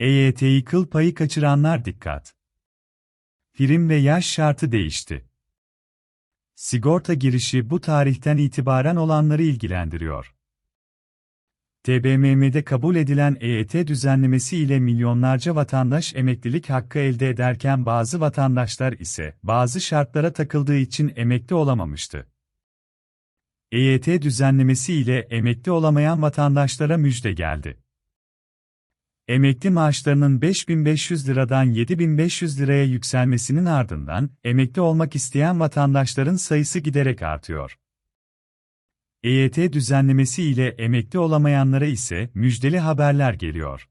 EYT'yi kıl payı kaçıranlar dikkat. Prim ve yaş şartı değişti. Sigorta girişi bu tarihten itibaren olanları ilgilendiriyor. TBMM'de kabul edilen EYT düzenlemesi ile milyonlarca vatandaş emeklilik hakkı elde ederken bazı vatandaşlar ise bazı şartlara takıldığı için emekli olamamıştı. EYT düzenlemesi ile emekli olamayan vatandaşlara müjde geldi. Emekli maaşlarının 5500 liradan 7500 liraya yükselmesinin ardından emekli olmak isteyen vatandaşların sayısı giderek artıyor. EYT düzenlemesi ile emekli olamayanlara ise müjdeli haberler geliyor.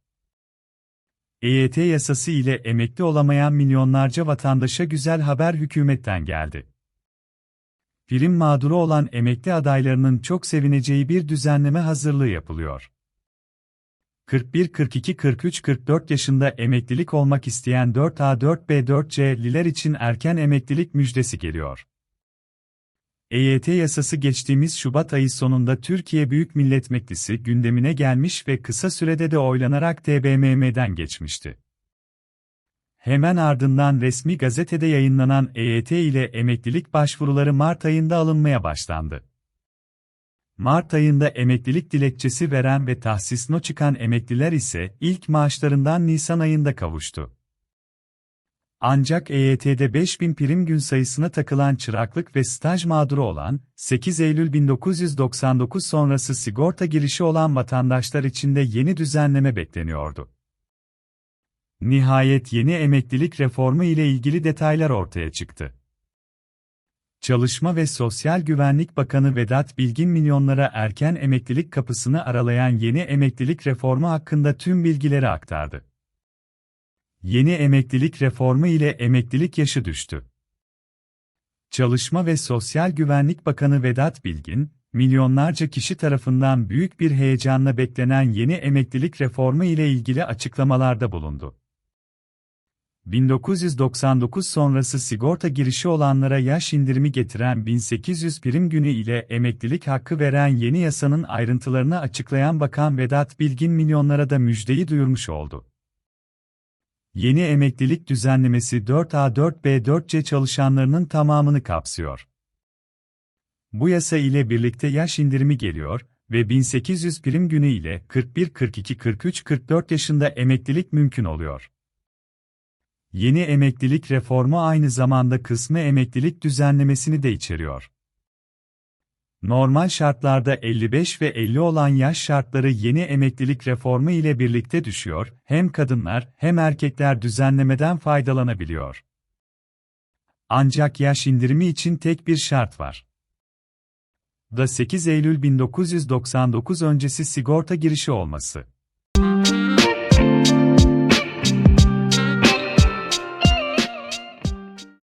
EYT yasası ile emekli olamayan milyonlarca vatandaşa güzel haber hükümetten geldi. Prim mağduru olan emekli adaylarının çok sevineceği bir düzenleme hazırlığı yapılıyor. 41, 42, 43, 44 yaşında emeklilik olmak isteyen 4A, 4B, 4C'liler için erken emeklilik müjdesi geliyor. EYT yasası geçtiğimiz Şubat ayı sonunda Türkiye Büyük Millet Meclisi gündemine gelmiş ve kısa sürede de oylanarak TBMM'den geçmişti. Hemen ardından resmi gazetede yayınlanan EYT ile emeklilik başvuruları Mart ayında alınmaya başlandı. Mart ayında emeklilik dilekçesi veren ve tahsisno çıkan emekliler ise ilk maaşlarından Nisan ayında kavuştu. Ancak EYT'de 5000 prim gün sayısına takılan çıraklık ve staj mağduru olan, 8 Eylül 1999 sonrası sigorta girişi olan vatandaşlar için de yeni düzenleme bekleniyordu. Nihayet yeni emeklilik reformu ile ilgili detaylar ortaya çıktı. Çalışma ve Sosyal Güvenlik Bakanı Vedat Bilgin milyonlara erken emeklilik kapısını aralayan yeni emeklilik reformu hakkında tüm bilgileri aktardı. Yeni emeklilik reformu ile emeklilik yaşı düştü. Çalışma ve Sosyal Güvenlik Bakanı Vedat Bilgin, milyonlarca kişi tarafından büyük bir heyecanla beklenen yeni emeklilik reformu ile ilgili açıklamalarda bulundu. 1999 sonrası sigorta girişi olanlara yaş indirimi getiren 1800 prim günü ile emeklilik hakkı veren yeni yasanın ayrıntılarını açıklayan Bakan Vedat Bilgin milyonlara da müjdeyi duyurmuş oldu. Yeni emeklilik düzenlemesi 4A 4B 4C çalışanlarının tamamını kapsıyor. Bu yasa ile birlikte yaş indirimi geliyor ve 1800 prim günü ile 41, 42, 43, 44 yaşında emeklilik mümkün oluyor. Yeni emeklilik reformu aynı zamanda kısmı emeklilik düzenlemesini de içeriyor. Normal şartlarda 55 ve 50 olan yaş şartları yeni emeklilik reformu ile birlikte düşüyor, hem kadınlar hem erkekler düzenlemeden faydalanabiliyor. Ancak yaş indirimi için tek bir şart var. Da 8 Eylül 1999 öncesi sigorta girişi olması.